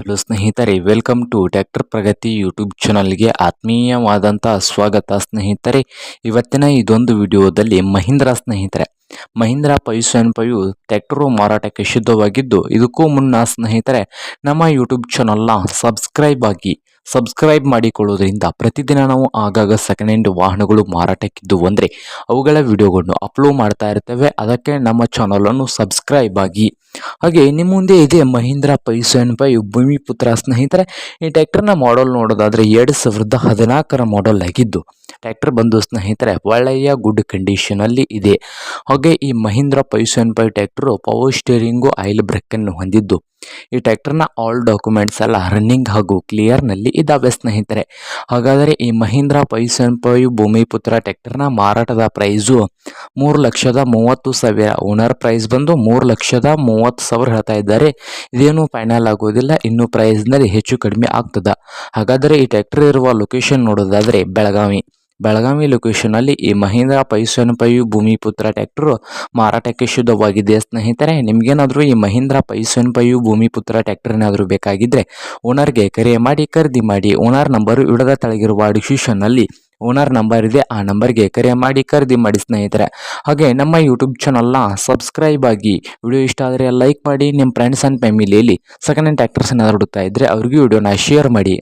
Hello ಸ್ನೇಹಿತರೆ welcome to tractor Pragati YouTube ಚಾನಲ್ಗೆ ಆತ್ಮೀಯವಾದಂಥ ಸ್ವಾಗತ ಸ್ನೇಹಿತರೆ. ಇವತ್ತಿನ ಇದೊಂದು ವಿಡಿಯೋದಲ್ಲಿ ಮಹೀಂದ್ರ ಸ್ನೇಹಿತರೆ. ಮಹೀಂದ್ರ ಸೆನ್ ಪೈಯು ಟ್ಯಾಕ್ಟರು ಮಾರಾಟಕ್ಕೆ ಸಿದ್ಧವಾಗಿದ್ದು ಇದಕ್ಕೂ ಮುನ್ನ ಸ್ನೇಹಿತರೆ, ನಮ್ಮ ಯೂಟ್ಯೂಬ್ ಚಾನಲ್ನ ಸಬ್ಸ್ಕ್ರೈಬ್ ಆಗಿ ಸಬ್ಸ್ಕ್ರೈಬ್ ಮಾಡಿಕೊಳ್ಳೋದ್ರಿಂದ ಪ್ರತಿದಿನ ನಾವು ಆಗಾಗ ಸೆಕೆಂಡ್ ಹ್ಯಾಂಡ್ ವಾಹನಗಳು ಮಾರಾಟಕ್ಕಿದ್ದು ಅಂದರೆ, ಅವುಗಳ ವಿಡಿಯೋಗಳನ್ನು ಅಪ್ಲೋಡ್ ಮಾಡ್ತಾ ಇರ್ತೇವೆ. ಅದಕ್ಕೆ ನಮ್ಮ ಚಾನಲನ್ನು ಸಬ್ಸ್ಕ್ರೈಬ್ ಆಗಿ ಹಾಗೆ ನಿಮ್ಮ ಮುಂದೆ ಇದೆ Mahindra five seven five Bhoomiputra ಸ್ನೇಹಿತರೆ, ಈ ಟ್ರ್ಯಾಕ್ಟರ್ನ ಮಾಡಲ್ ನೋಡೋದಾದ್ರೆ ಎರಡು ಸಾವಿರದ ಹದಿನಾಲ್ಕರ ಮಾಡಲ್ ಆಗಿದ್ದು, ಟ್ರ್ಯಾಕ್ಟರ್ ಬಂದು ಸ್ನೇಹಿತರೆ, ಒಳ್ಳೆಯ ಗುಡ್ ಕಂಡೀಷನಲ್ಲಿ ಇದೆ. ಹಾಗೆ ಈ Mahindra five seven five tractor power steering oil ಬ್ರೇಕನ್ನು ಹೊಂದಿದ್ದು ಈ ಟ್ಯಾಕ್ಟರ್ನ ಆಲ್ ಡಾಕ್ಯುಮೆಂಟ್ಸ್ ಎಲ್ಲ ರನ್ನಿಂಗ್ ಹಾಗೂ ಕ್ಲಿಯರ್ನಲ್ಲಿ ಇದ್ದಾವೆ ಸ್ನೇಹಿತರೆ. ಹಾಗಾದರೆ ಈ Mahindra five seven five Bhoomiputra ಟ್ಯಾಕ್ಟರ್ನ ಮಾರಾಟದ ಪ್ರೈಸು ಮೂರು ಲಕ್ಷದ ಮೂವತ್ತು ಸಾವಿರ. ಓನರ್ ಪ್ರೈಸ್ ಬಂದು ಮೂರು ಲಕ್ಷದ ಮೂವತ್ತು ಸಾವಿರ ಹೇಳ್ತಾ ಇದ್ದಾರೆ. ಇದೇನು ಫೈನಲ್ ಆಗೋದಿಲ್ಲ, ಇನ್ನು ಪ್ರೈಸ್ನಲ್ಲಿ ಹೆಚ್ಚು ಕಡಿಮೆ ಆಗ್ತದೆ. ಹಾಗಾದರೆ ಈ ಟ್ಯಾಕ್ಟರ್ ಇರುವ ಲೊಕೇಶನ್ ನೋಡೋದಾದರೆ ಬೆಳಗಾವಿ. ಬೆಳಗಾವಿ ಲೊಕೇಶನಲ್ಲಿ ಈ ಮಹೀಂದ್ರ ಪೈ ಪೈಯು ಭೂಮಿಪುತ್ರ ಟ್ಯಾಕ್ಟ್ರು ಮಾರಾಟಕ್ಕೆ ಶುದ್ಧವಾಗಿದೆ ಸ್ನೇಹಿತರೆ, ನಿಮಗೇನಾದರೂ ಈ ಮಹೀಂದ್ರ ಪೈಸನ್ ಪೈಯು ಭೂಮಿಪುತ್ರ ಟ್ಯಾಕ್ಟರ್ ಏನಾದರೂ ಬೇಕಾಗಿದ್ದರೆ ಓನರ್ಗೆ ಕರೆ ಮಾಡಿ, ಖರೀದಿ ಮಾಡಿ ಓನರ್ ನಂಬರು ಇಡದ ತಳಗಿರುವ ಡಿಸ್ಕ್ರಿಪ್ಷನ್ನಲ್ಲಿ ಓನರ್ ನಂಬರ್ ಇದೆ. ಆ ನಂಬರ್ಗೆ ಕರೆ ಮಾಡಿ, ಖರೀದಿ ಮಾಡಿ ಸ್ನೇಹಿತರೆ. ಹಾಗೆ ನಮ್ಮ ಯೂಟ್ಯೂಬ್ ಚಾನಲ್ನ ಸಬ್ಸ್ಕ್ರೈಬ್ ಆಗಿ ವಿಡಿಯೋ ಇಷ್ಟ ಆದರೆ ಲೈಕ್ ಮಾಡಿ ನಿಮ್ಮ ಫ್ರೆಂಡ್ಸ್ ಆ್ಯಂಡ್ ಫ್ಯಾಮಿಲಿಯಲ್ಲಿ ಸೆಕೆಂಡ್ ಹ್ಯಾಂಡ್ ಟ್ಯಾಕ್ಟರ್ಸ್ ಏನಾದರೂ ಹುಡುಕ್ತಾ ಇದ್ದರೆ ಅವ್ರಿಗೂ ವಿಡಿಯೋನ ಶೇರ್ ಮಾಡಿ.